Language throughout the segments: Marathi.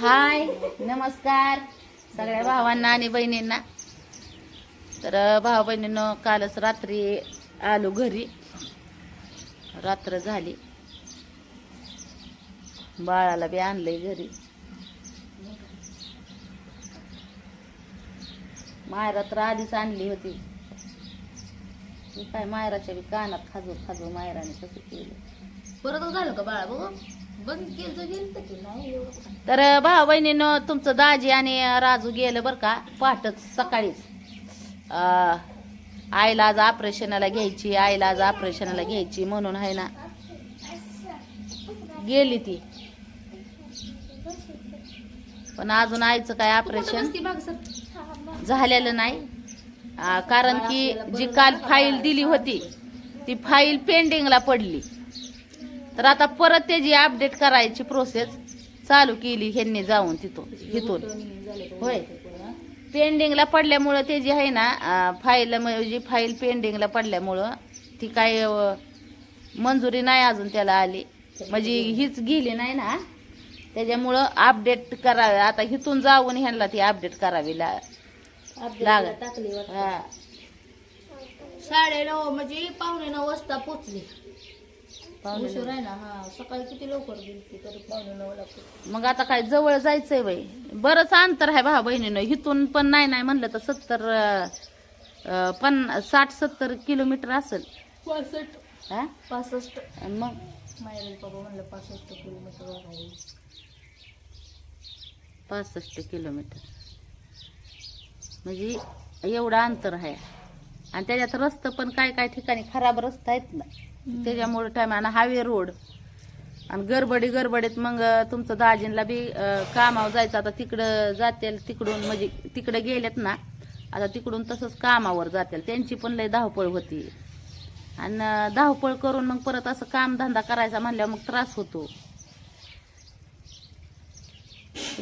हाय नमस्कार सगळ्या भावांना आणि बहिणींना. तर भाऊ बहिणीनं कालच रात्री आलो घरी. रात्र झाली. बाळाला बी आणलंय घरी. मायरा तर आधीच आणली होती. काय मायराच्या बी कानात खाजू खाजू मायराने कसं केलं? परत झालं का बाळा बघू? तर भाऊ बहिणीनं तुमचं दाजी आणि राजू गेलं बरं का पहाटच सकाळीच. आईला आज ऑपरेशनाला घ्यायची आईला आज ऑपरेशनाला घ्यायची म्हणून आहे ना गेली ती. पण अजून आईचं काय ऑपरेशन. झालेलं नाही. कारण की जी काल फाईल दिली होती ती फाईल पेंडिंगला पडली. तर आता परत त्याची अपडेट करायची प्रोसेस चालू केली ह्यांनी जाऊन तिथून तिथून होय. पेंडिंगला पडल्यामुळं ते जी आहे ना फाईल म्हणजे फाईल पेंडिंगला पडल्यामुळं ती काय मंजुरी नाही अजून त्याला आली. म्हणजे हीच गेली नाही ना. त्याच्यामुळं अपडेट करावे आता इथून जाऊन ह्यांना ती अपडेट करावी ला. हा. साडे नऊ म्हणजे पावणे नऊ वाजता पोचली. उशीर आहे ना हा. सकाळी किती लवकर गेली तरी पावणे नऊ लागतो. मग आता काय जवळ जायचंय बाई. बरंच अंतर आहे भाऊ बहिणीनं. इथून पण नाही नाही म्हणलं तर सत्तर पण साठ सत्तर किलोमीटर असेल. पासष्ट. हा? पासष्ट. आणि मग? बाबा म्हणलं पासष्ट किलोमीटर आहे पासष्ट किलोमीटर. म्हणजे एवढं अंतर आहे. आणि त्याच्यात रस्ता पण काय काय ठिकाणी खराब रस्ता आहेत ना. त्याच्यामुळे टाइम आणि हायवे रोड. आणि गडबडी गडबडीत मग तुमचं दाजींला बी कामावर जायचं. आता तिकडं जातील तिकडून म्हणजे तिकडे गेलेत ना आता तिकडून तसंच कामावर जातील. त्यांची पण लय धावपळ होती. आणि धावपळ करून मग परत असं कामधंदा करायचा म्हणल्यावर मग त्रास होतो.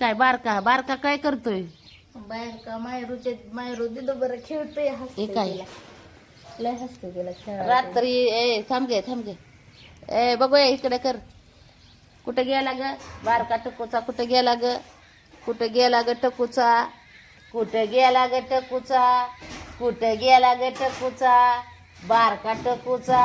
काय बारका बारका काय करतोय? बाहेर का? मायरूचे मायरू दिदो बरं खेळतोय हसते हे काय? तिला. लय हसते तिला खेळायला. रात्री ए थांब गे थांब गे. ए बघूया इकडे कर. कुठं गेला ग? बारका टकूचा कुठं गेला ग? कुठं गेला ग टकूचा? कुठं गेला ग टकूचा? कुठं गेला ग टकूचा? बारका टकूचा?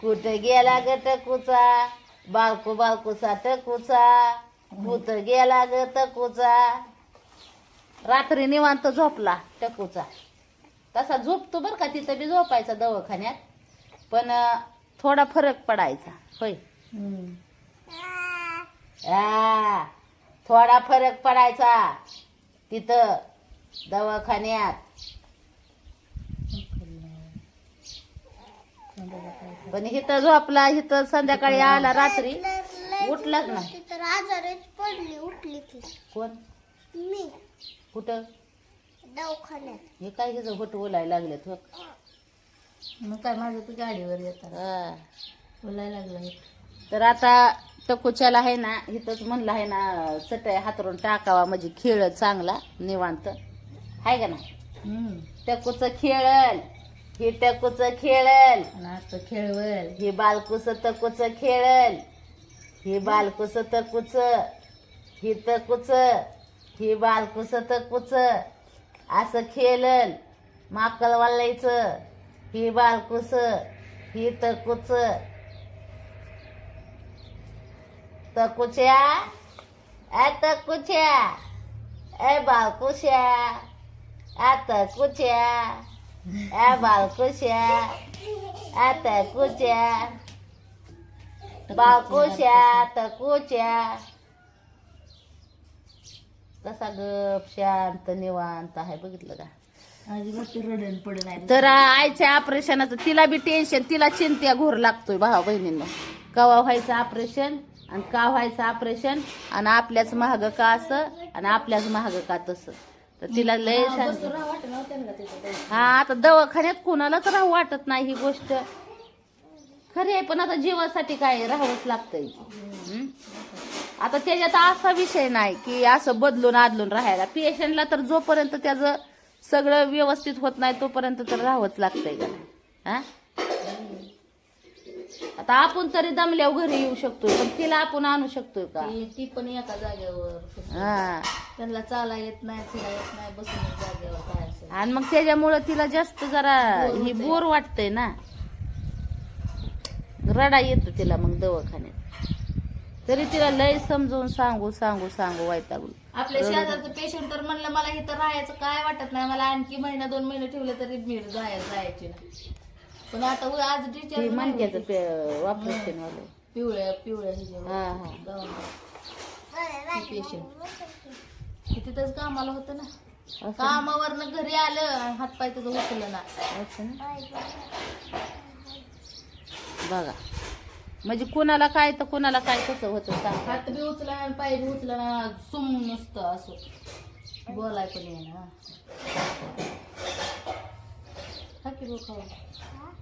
कुठं गेला ग टकूचा? बाळकू बाळकूचा टकूचा? कुठं गेला ग टकूचा? रात्री निवांत झोपला टकूचा. तसा झोपतो बरं का तिथं बी झोपायचा दवाखान्यात. पण थोडा फरक पडायचा. होय. आ, थोडा फरक पडायचा. तिथं दवाखान्यात. पण इथं झोपला इथं संध्याकाळी आला रात्री. उठलाच नाही. तर आजारच पडली उठली की कोण? मी. कुठं? दवाखान्यात. हे काय हिचं होट ओलायला लागलेत हो मग काय माझं तू गाडीवर येतात. हा. बोलायला लागलं तर आता टकोच्याला आहे ना इथंच म्हणलं आहे ना चटई हातरून टाकावा म्हणजे खेळ चांगला निवांत. आहे का ना हम्म. टकूच खेळल हे टकूच खेळल आणि आज तर खेळवल हे बालकुस तकूच खेळल हे बालकुस तकूच. हे तकूच. हे बालकुस कुच असं खेळल माकल वालायचं हे बालकुस हे तकूच तकुच्या ए तकुच्या ए बालकुशा आ कुच्या? ए बालकुशा आ तकुच्या बालकुशा तकुच्या कसा गप शांत निवांत आहे बघितलं का? अजिबात रडण तर आईच्या ऑपरेशनाचं तिला बी टेन्शन तिला चिंत्या घोर लागतोय भावा बहिणींना. कवा व्हायचं ऑपरेशन आणि का व्हायचं ऑपरेशन आणि आपल्याच महाग का असं आणि आपल्याच महाग का तसं. तर तिला लय हा. हा आता दवाखान्यात कुणालाच राहू वाटत नाही ही गोष्ट. खरी आहे पण आता जीवासाठी काय राहावंच लागतंय? आता त्याच्यात असा विषय नाही की असं बदलून आदलून राहायला. पेशंटला तर जोपर्यंत त्याचं सगळं व्यवस्थित होत नाही तोपर्यंत तर राहावंच लागतंय का? नाही? हा? आता आपण तरी दमल्यावर घरी येऊ शकतोय पण तिला आपण आणू शकतोय का? ती ती पण एका जागेवर हा. त्यांना चाला येत नाही फिरा येत नाही बसून जागेवर काय असेल आणि मग त्याच्यामुळं तिला जास्त जरा बोर ही होतंय. बोर वाटतंय ना. रडा येतो तिला मग दवाखान्यात. तरी तिला लय समजून सांगू सांगू सांगू वैतागू आपल्या शेजारचं पेशंट तर म्हणलं मला इथं राहायचं काय वाटत नाही मला आणखी महिना दोन महिने ठेवले तरी मी जायला जायची नाही. पण आता उ- आज ती डिस्चार्ज मणक्याचं ऑपरेशन वालं. पिवळ्या पिवळ्या हे पेशंट तिथंच कामाला होतं ना. असं कामावरनं घरी आलं हातपाय त्याचं ना. असं ना? बघा. म्हणजे कुणाला काय तर कोणाला काय कसं होतं सांग हात बी उचला आणि पाय बी उचला ना सुम नुसतं असं बोलाय पण येईना हा की बघ खाऊ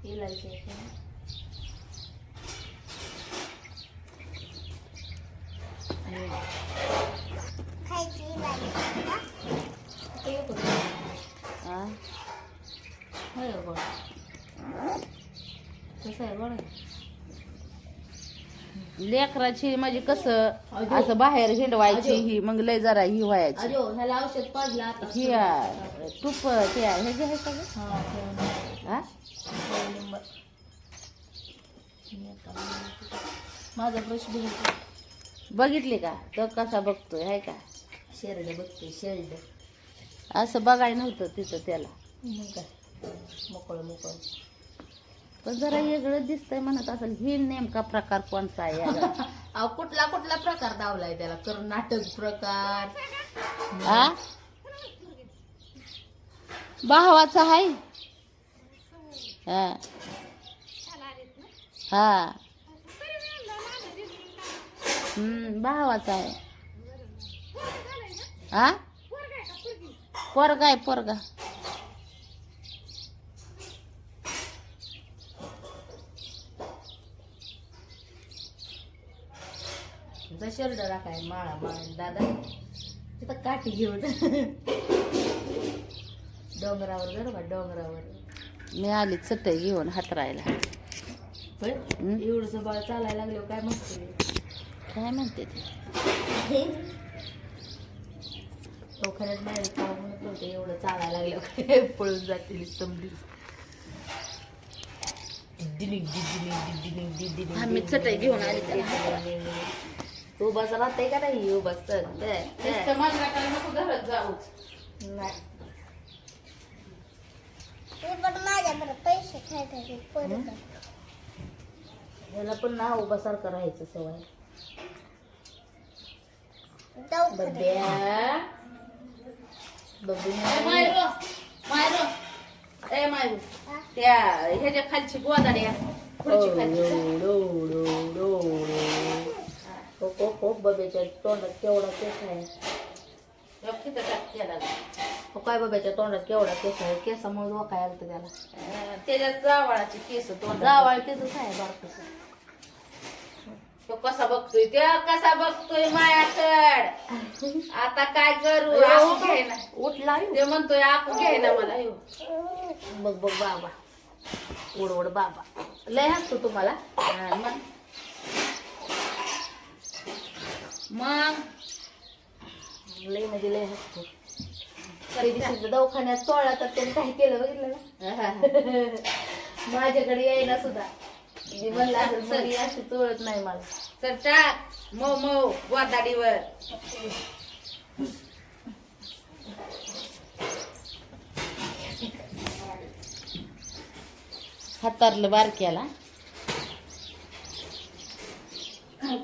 इलायचं आहे का? खायची ते येतं का? हा? होय हो, गोड कसं आहे गोड आहे? लेकराची म्हणजे कसं अजो. असं बाहेर हिंडवायची अजो. ही मग लय जरा ही व्हायची अरे ह्याला औषध पाजलं आता ही आ, तूप ते हे जे आहे का गं? हा, ठेवून. हा? ठेवून लिंब. मी आता माझा ब्रश बी घेते. बघितली का तो कसा बघतोय आहे का शेरड बघते शेरड असं बघाय नव्हतं तिथं त्याला मग काय मोकळं मोकळं पण जरा वेगळं दिसतंय म्हणत असेल ही नेमका प्रकार कोणता आहे याला? अहो कुठला कुठला प्रकार दावलाय त्याला? कर्नाटक प्रकार. हा भावाचा आहे हा. हा. हम्म भावाचा आहे. हा पोरगा आहे पोरगा. तुझा शर्ट राखाय माळा माळा. दादा तिथं काठी घेऊन. डोंगरावर गरबा डोंगरावर. मी आली चटई घेऊन हातरायला. होय? हम्म. एवढस बाळ चालायला लागलो काय म्हणते? काय म्हणते ते? दवाखान्यात बाहेर काम म्हणत नव्हते एवढं चालायला लागलं काय? पळून जातील समजी आम्ही चटई घेऊन आली त्याला. उभाच राहते का नाही? उभाच तर. घरात जाऊच नाही. ते पण माझ्याकडे पैसे खायचे परत याला पण ना उभासारखं राहायचं सवय. दवाखान्यात बड्या बबू मायरो मायरो. ए मायरो. त्या ह्याच्या खालची गोदाड्या खुर्ची खालची. हो हो हो बब्याच्या तोंडात केवढा केस आहे. हो काय बब्याच्या तोंडात केवढा केस आहे? केसामुळे डोकाय आलं त्याला. अं, त्याच्यात जावळाची केस तोंडात. जावाळ केसच आहे बारकस तो कसा बघतोय? त्या कसा बघतोय मायाकड आता काय करू? आकू घ्यायना उठला ते म्हणतोय आकू घ्यायना मला. बघ बघ बाबा. उडवड बाबा. लय हसतो तुम्हाला. मग? मग? लय म्हणजे लय हसतो. दवाखान्यात चोळला तर त्याने काय केलं बघितलं ना? माझ्याकडे यायला सुद्धा. मी म्हणलं असं सगळी अशी चोळत नाही मला. तर टाक मऊ मऊ गोदाडीवर हातारलं बारक्याला.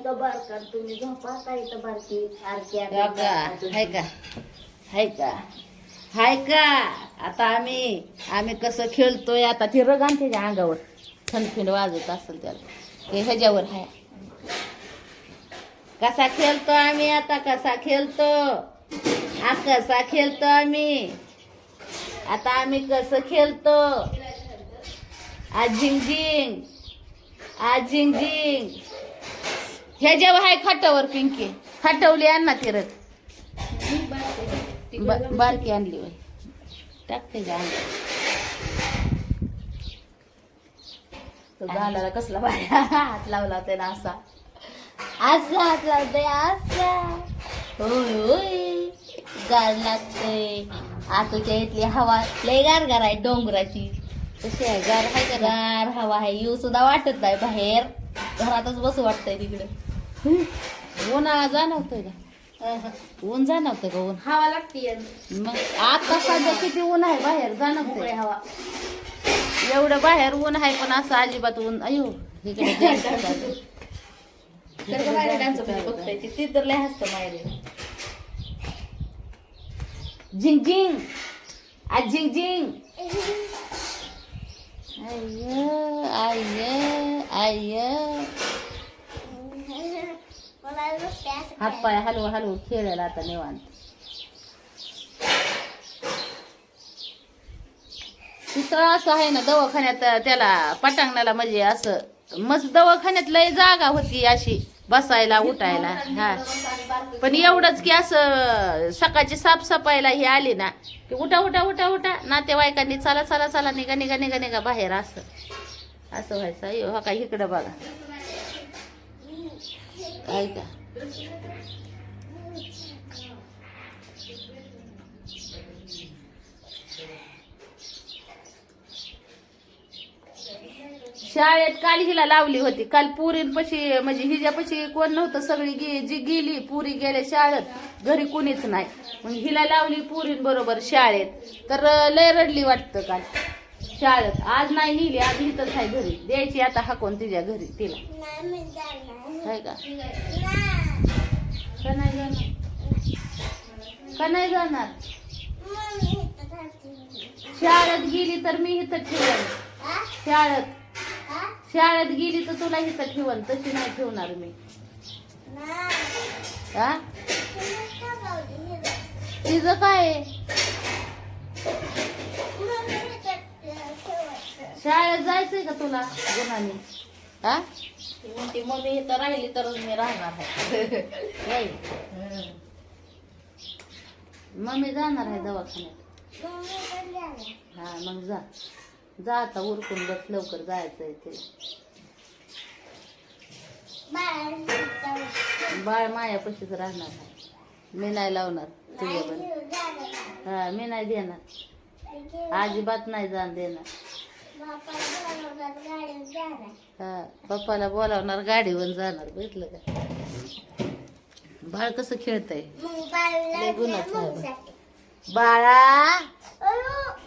इथं बारका तुम्ही झोपा आता इथं बारकी सारखी का हाय का? हाय का? हाय का? आता आम्ही आम्ही कसं खेळतोय आता ती रगान त्याच्या अंगावर. थंडफिंड वाजत असेल त्याला. ते ह्याच्यावर हाय. कसा खेळतो आम्ही आता? कसा खेळतो? हा कसा खेळतो आम्ही? आता आम्ही कसं खेळतो? आज झिंग झिंग. आज झिंग झिंग. ह्याच्यावर आहे खाटावर पिंकी. खाटवली आण ना तिरत ब- बारकी आणली बाई. टाक त्याच्या अंगावर तो गालाला कसला भारी हात लावला त्याला असा. असा हात लावतोय असा. होय होय. गार लागतंय आतूच्या इथली हवा लय गार गार आहे डोंगराची. कशी आहे गार आहे ना? गार हवा आहे. येऊ सुद्धा वाटत नाही बाहेर. घरातच बसू वाटतंय तिकडे. उन्हाळा जाणवतोय का? ऊन जाणवतंय का ऊन? हवा लागते मग आता सध्या किती ऊन आहे बाहेर? जाणवतंय. हवा. एवढं बाहेर ऊन आहे पण असं अजिबात ऊन अयो झिंग झिंग. आज झिंग झिंग. आय आय आय मला नुसते असं हात पाय हलवू हलवू खेळायला आता निवांत. तिथं असं आहे ना दवाखान्यात त्याला पटांगणाला म्हणजे असं मस्त दवाखान्यात लय जागा होती अशी बसायला उठायला हा. पण एवढंच की असं सकाळची साफसफाईला ही आली ना की उठा उठा उठा उठा नातेवाईकांनी चला चला चला निघा निघा निघा निघा बाहेर असं. असं व्हायचं. अयो हो का इकडं बघा. ऐका. शाळेत काल हिला लावली होती. काल पुरींपाशी म्हणजे हिच्यापाशी कोण नव्हतं सगळी गे जी गेली पुरी गेल्या शाळेत घरी कुणीच नाही. मग हिला लावली पुरीन बरोबर शाळेत. तर लय रडली वाटतं काल. शाळेत. आज नाही नेली आज इथंच आहे घरी. द्यायची आता हाकून तिच्या घरी तिला. का? का नाही जाणार? का नाही जाणार? शाळेत गेली तर मी इथं ठेवल शाळेत. शाळेत गेली तर तुला इथं ठेवल तशी नाही ठेवणार मी. तिचं काय शाळेत जायचंय का तुला गुणाने? हा? ती म्हणते मम्मी इथं राहिली तरच मी राहणार आहे. नाही. मम्मी जाणार आहे दवाखान्यात. हा मग जा. जा आता उरकून बस लवकर जायचंय तिला बाळाला इथं बाळ मायापाशीच राहणार आहे. मी नाही लावणार जाणार. हा मी नाही देणार. अजिबात नाही जाण देणार. बापाला बोलवणार, गाडीवर जाणार. हा पप्पाला बोलावणार गाडीवर जाणार बघितलं का बाळ कसं खेळतय. बाळा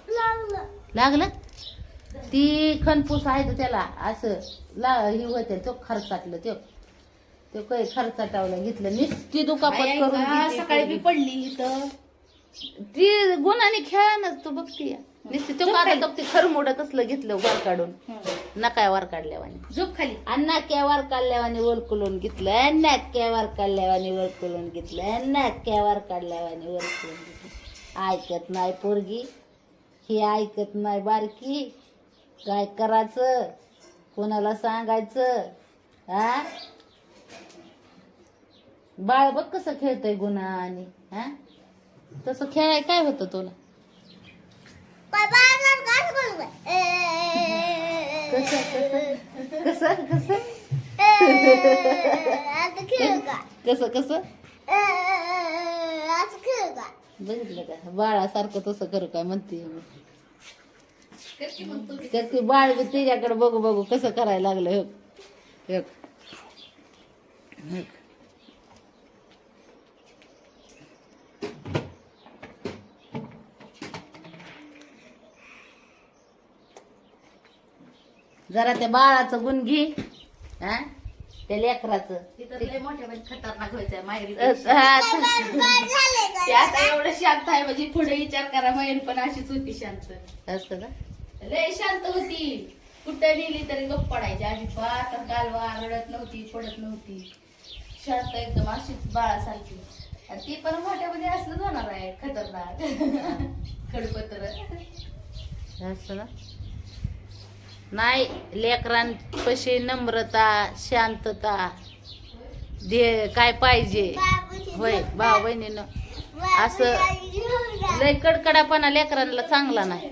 लागलं. लागलं ती खनपूस आहे तर त्याला असं ला ही होते तो खर्चाटलं तो तो काही खर्चाटावलं घेतलं नुसती दुखापत करून सकाळी. पडली इथं ती गुणाने खेळानच तू बघती नुसती तो काढा खरमोडत असलं घेतलं वर काढून. नकाय वर काढल्यावानी. झोप खाली. आणि नाक्यावर काढल्यावानी ओलकुलून घेतलं आणि नाक्यावर काढल्यावानी ओलकुलून घेतलं आणि नाक्यावर काढल्यावानी ओलकुलून घेतलं. ऐकत नाही पोरगी. ही ऐकत नाही बारकी. काय करायचं? कोणाला सांगायचं? हा बाळ बघ कसं खेळतय गुन्हा आणि हा तसं खेळाय काय होतं तुला बाय बाळाला गाठ बोलवा. ए, कसं कसं कसं कसं का? कसं कसं ए, असं का? बघितलं का बाळासारखं तसं करू काय म्हणते की मग तू. बाळ बी तिच्याकडे बघू बघू कसं करायला लागलं हो. जरा त्या बाळाचं गुण घे. हा? त्या लेकराचं. मोठ्या म्हणजे खतरनाक व्हायचंय माहेरी? ते आता एवढं शांत आहे म्हणजे पुढे विचार करा माहेर पण अशीच होती शांत. असं का? लय शांत होती. कुठं लिहिली तरी गप्प पडायची. अजिबात कालवा रडत नव्हती पडत नव्हती. शांत एकदम अशीच बाळासारखी. आणि ती पण मोठ्यामध्ये असलं होणार आहे खतरनाक. खडपत्र. असं ना नाही लेकरांपाशी नम्रता शांतता दे काय पाहिजे? होय भाऊ बहिणीनं. असं-. लय कडकडापणा लेकरांना चांगला नाही.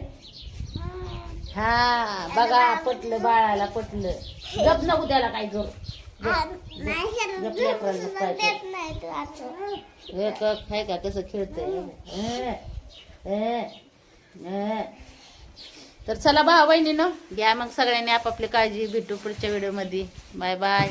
हा बघा पटलं बाळाला पटलं. गप नको त्याला काय करू. काय का कसं खेळतंय? तर चला भाऊ बहिणीनं घ्या मग सगळ्यांनी आपापली काळजी भेटू पुढच्या व्हिडिओमध्ये बाय बाय